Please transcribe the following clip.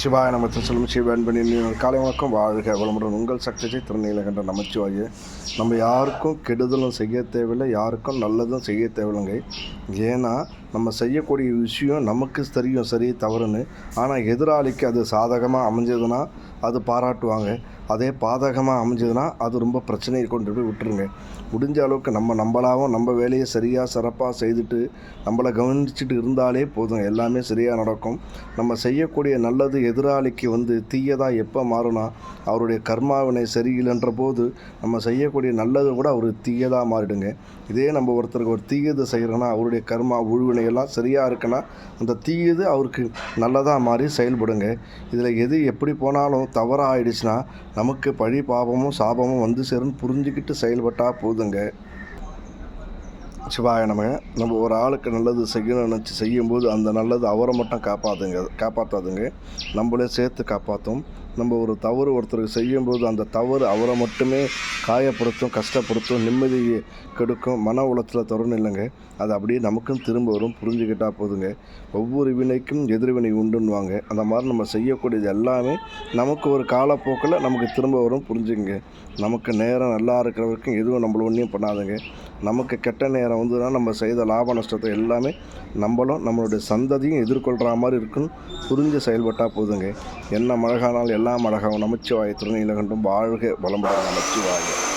சிவாய நமத்தில் செல்லும் சிவன்பணி காலை வணக்கம். வாழ்க வளமுடன் உங்கள் சக்தியை திருநீலகண்ட நமச்சிவாய. நம்ம யாருக்கும் கெடுதலும் செய்ய தேவையில்லை யாருக்கும் நல்லதும் செய்ய தேவையில்லைங்க. ஏன்னா நம்ம செய்யக்கூடிய விஷயம் நமக்கு தெரியும் சரி தவறுன்னு. ஆனால் எதிராளிக்கு அது சாதகமாக அமைஞ்சதுன்னா அது பாராட்டுவாங்க. அதே பாதகமாக அமைஞ்சதுன்னா அது ரொம்ப பிரச்சனையை கொண்டு போய் விட்டுருங்க. முடிஞ்ச அளவுக்கு நம்ம நம்மளாகவும் நம்ம வேலையை சரியாக சிறப்பாக செய்துட்டு நம்மளை கவனிச்சுட்டு இருந்தாலே போதும் எல்லாமே சரியாக நடக்கும். நம்ம செய்யக்கூடிய நல்லது எதிராளிக்கு வந்து தீயதாக எப்போ மாறுனா அவருடைய கர்மாவினை சரியில்லைன்ற போது நம்ம செய்யக்கூடிய நல்லது கூட அவர் தீயதாக மாறிடுங்க. இதே நம்ம ஒருத்தருக்கு ஒரு தீயது செய்கிறோன்னா அவருடைய கர்மா உழுவினையெல்லாம் சரியாக இருக்குன்னா அந்த தீயது அவருக்கு நல்லதாக மாறி செயல்படுங்க. இதில் எது எப்படி போனாலும் தவறாக ஆயிடுச்சுன்னா நமக்கு பழி பாவமும் சாபமும் வந்து சேரும்னு புரிஞ்சுக்கிட்டு செயல்பட்டால் போதுங்க. சிவாய நம்ம நம்ம ஒரு ஆளுக்கு நல்லது செய்யணும்னு நினச்சி செய்யும்போது அந்த நல்லது அவரை மட்டும் காப்பாற்றுங்க காப்பாற்றாதுங்க நம்மளையும் சேர்த்து காப்பாற்றும் நம்ம ஒரு தவறு ஒருத்தருக்கு செய்யும்போது அந்த தவறு அவரை மட்டுமே காயப்படுத்தும் கஷ்டப்படுத்தும் நிம்மதியை கெடுக்கும் மன உளத்தில் தொடரும் இல்லைங்க. அது அப்படியே நமக்கும் திரும்ப வரும் புரிஞ்சுக்கிட்டால் போதுங்க. ஒவ்வொரு வினைக்கும் எதிர்வினை உண்டுன்னுவாங்க. அந்த மாதிரி நம்ம செய்யக்கூடியது எல்லாமே நமக்கு ஒரு காலப்போக்கில் நமக்கு திரும்ப வரும் புரிஞ்சுங்க நமக்கு நேரம் நல்லா இருக்கிற வரைக்கும் எதுவும் நம்மள ஒன்றையும் பண்ணாதுங்க. நமக்கு கெட்ட நேரம் வந்துன்னா நம்ம செய்த லாப நஷ்டத்தை எல்லாமே நம்மளும் நம்மளுடைய சந்ததியும் எதிர்கொள்கிற மாதிரி இருக்குன்னு புரிஞ்சு செயல்பட்டால் போதுங்க. என்ன மழகானால் எல்லாம் மழகாவும் நமச்சிவாய திருநீலகண்டும் வாழ்க வளம்பட நமச்சிவாய.